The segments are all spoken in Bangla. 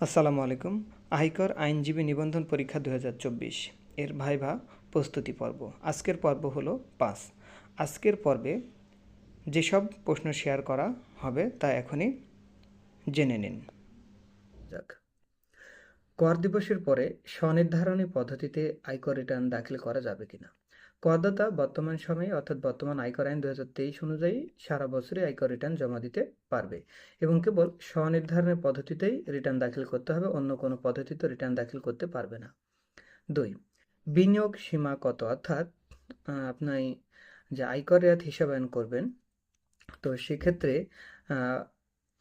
আসসালামু আলাইকুম। আয়কর আইনজীবী নিবন্ধন পরীক্ষা দু হাজার চব্বিশ। এর ভাইভা প্রস্তুতি পর্ব। আজকের পর্ব হলো পাঁচ। আজকের পর্বে যেসব প্রশ্ন শেয়ার করা হবে তা এখনই জেনে নিন। যাক। কর দিবসের পরে স্বনির্ধারণী পদ্ধতিতে আয়কর রিটার্ন দাখিল করা যাবে কিনা? করদাতা বর্তমান সময়ে অর্থাৎ বর্তমান আয়কর আইন দু হাজার তেইশ অনুযায়ী সারা বছরই আয়কর রিটার্ন জমা দিতে পারবে এবং কেবল স্বনির্ধারণের পদ্ধতিতেই রিটার্ন দাখিল করতে হবে অন্য কোনো পদ্ধতিতে রিটার্ন দাখিল করতে পারবে না। দুই বিনিয়োগ সীমা কত? অর্থাৎ আহ, আপনি যে আয়কর রেয়াত হিসাবায়ন করবেন তো সেক্ষেত্রে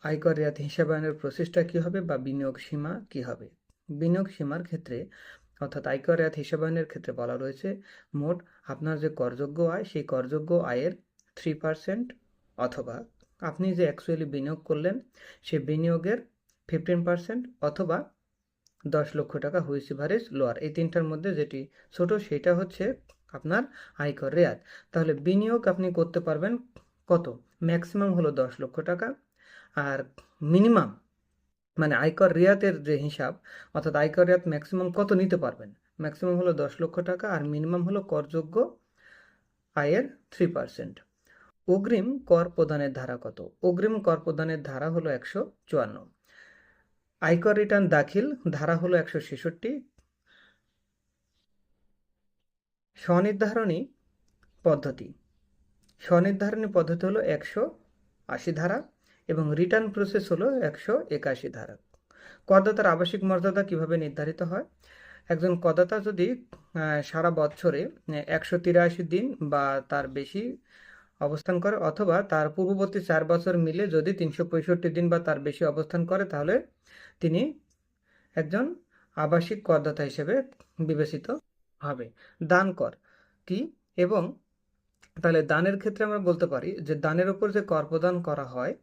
আয়কর রেয়াত হিসাবায়নের প্রসেসটা কী হবে বা বিনিয়োগ সীমা কী হবে? বিনিয়োগ সীমার ক্ষেত্রে অর্থাৎ আয়কর রেয়াত হিসাবায়নের ক্ষেত্রে বলা রয়েছে, মোট আপনার যে করযোগ্য আয়, সেই করযোগ্য আয়ের থ্রি পার্সেন্ট অথবা আপনি যে অ্যাকচুয়ালি বিনিয়োগ করলেন সেই বিনিয়োগের ফিফটিন পার্সেন্ট অথবা দশ লক্ষ টাকা হুইস এভারেজ লোয়ার এই তিনটার মধ্যে যেটি ছোট, সেটা হচ্ছে আপনার আয়কর রেয়াত। তাহলে বিনিয়োগ আপনি করতে পারবেন কত? ম্যাক্সিমাম হলো দশ লক্ষ টাকা আর মিনিমাম মানে আয়কর রেয়াতের যে হিসাব, অর্থাৎ আয়কর রেয়াত ম্যাক্সিমাম কত নিতে পারবেন? ম্যাক্সিমাম হলো দশ লক্ষ টাকা আর মিনিমাম হলো করযোগ্য আয়ের থ্রি পার্সেন্ট অগ্রিম কর প্রদানের ধারা কত? অগ্রিম কর প্রদানের ধারা হলো একশো চুয়ান্ন। আয়কর রিটার্ন দাখিল, ধারা হলো একশো ছেষট্টি। স্বনির্ধারণী পদ্ধতি। স্বনির্ধারণী পদ্ধতি হলো একশো আশি ধারা। এবং রিটার্ন প্রসেস হলো একশো একাশি ধারা। করদাতার আবাসিক মর্যাদা কীভাবে নির্ধারিত হয়? একজন করদাতা যদি সারা বছরে একশো তিরাশি দিন বা তার বেশি অবস্থান করে অথবা তার পূর্ববর্তী চার বছর মিলে যদি তিনশো পঁয়ষট্টি দিন বা তার বেশি অবস্থান করে, তাহলে তিনি একজন আবাসিক করদাতা হিসেবে বিবেচিত হবে। দান কর, কি? এবং তাহলে দানের ক্ষেত্রে আমরা বলতে পারি যে দানের উপর যে কর প্রদান করা হয়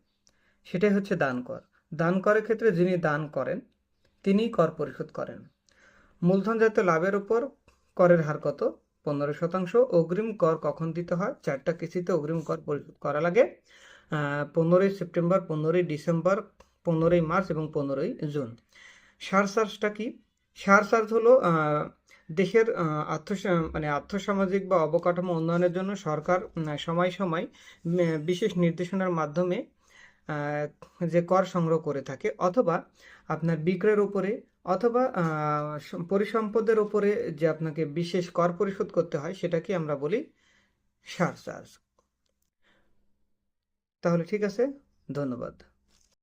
সেটাই হচ্ছে দান কর। দান করের ক্ষেত্রে যিনি দান করেন, তিনিই কর পরিশোধ করেন। মূলধন মূলধনজাত লাভের উপর করের হার কত? পনেরো শতাংশ। অগ্রিম কর কখন দিতে হয়? চারটা কিস্তিতে অগ্রিম কর পরিশোধ করা লাগে। পনেরোই সেপ্টেম্বর, পনেরোই ডিসেম্বর, পনেরোই মার্চ এবং পনেরোই জুন। সার চার্জটা কি? সার চার্জ হলো দেশের আর্থ মানে আর্থসামাজিক বা অবকাঠামো উন্নয়নের জন্য সরকার সময় সময় বিশেষ নির্দেশনার মাধ্যমে যে কর সংগ্রহ করে থাকে, অথবা আপনার বিক্রয়ের উপরে, অথবা পরিসম্পদের উপরে যে আপনাকে বিশেষ কর পরিশোধ করতে হয়, সেটাকে আমরা বলি সারচার্জ। তাহলে ঠিক আছে? ধন্যবাদ।